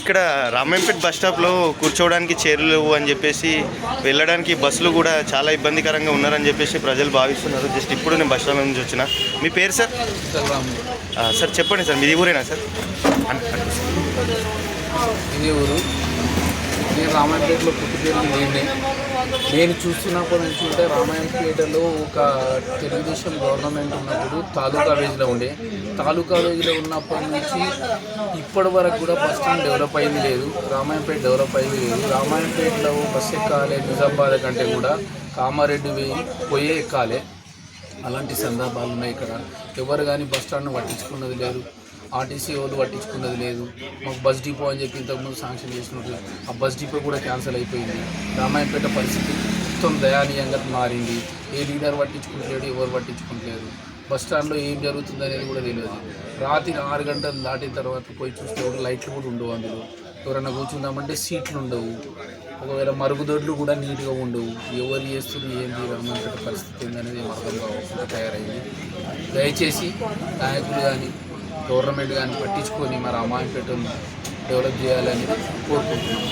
ఇక్కడ రామాయంపేట బస్ స్టాప్లో కూర్చోవడానికి చైర్లు లేవు అని చెప్పేసి వెళ్ళడానికి బస్సులు కూడా చాలా ఇబ్బందికరంగా ఉన్నారని చెప్పేసి ప్రజలు భావిస్తున్నారు. జస్ట్ ఇప్పుడు నేను బస్ స్టాండ్ నుంచి వచ్చిన. మీ పేరు సార్? సార్ చెప్పండి సార్ మీది ఊరేనా సార్? ఇదే ఊరు. నేను రామాయణపేటలో పుట్టి పెరిగింది నేనే. నేను చూస్తున్నప్పటి నుంచి ఉంటే రామాయణపేటలో ఒక తెలుగుదేశం గవర్నమెంట్ ఉన్నప్పుడు తాలూకా వేజ్లో ఉండే. తాలూకా వేజ్లో ఉన్నప్పటి నుంచి ఇప్పటి వరకు కూడా బస్ స్టాండ్ డెవలప్ అయింది లేదు. రామాయణపేట డెవలప్ అయింది లేదు. రామాయణపేటలో బస్ ఎక్కాలి నిజామాబాద్ కంటే కూడా కామారెడ్డి వేయి పోయే ఎక్కాలి. అలాంటి సందర్భాలు ఉన్నాయి ఇక్కడ. ఎవరు కానీ బస్ స్టాండ్ను పట్టించుకున్నది లేదు ఆర్టీసీ వాళ్ళు పట్టించుకున్నది లేదు. మాకు బస్ డిపో అని చెప్పి ఇంతకుముందు శాంక్షన్ చేసినట్లు. ఆ బస్ డిపో కూడా క్యాన్సిల్ అయిపోయింది. రామాయణపేట పరిస్థితి మొత్తం దయానీయంగా మారింది. ఏ లీడర్ పట్టించుకుంటలేడు ఎవరు పట్టించుకుంటలేరు. బస్ స్టాండ్లో ఏం జరుగుతుంది అనేది కూడా తెలియదు. రాత్రి ఆరు గంటలు దాటిన తర్వాత పోయి చూస్తే కూడా లైట్లు కూడా ఉండవు అందులో. ఎవరైనా కూర్చుందామంటే సీట్లు ఉండవు. ఒకవేళ మరుగుదొడ్లు కూడా నీట్గా ఉండవు. ఎవరు చేస్తున్నారు ఏంటి రామాయణ పరిస్థితి ఏందనేది ఏం అర్థం తయారైంది. దయచేసి నాయకులు కానీ గవర్నమెంట్ కానీ పట్టించుకొని మరి రామాయణపేటను డెవలప్ చేయాలని కోరుకుంటున్నాం.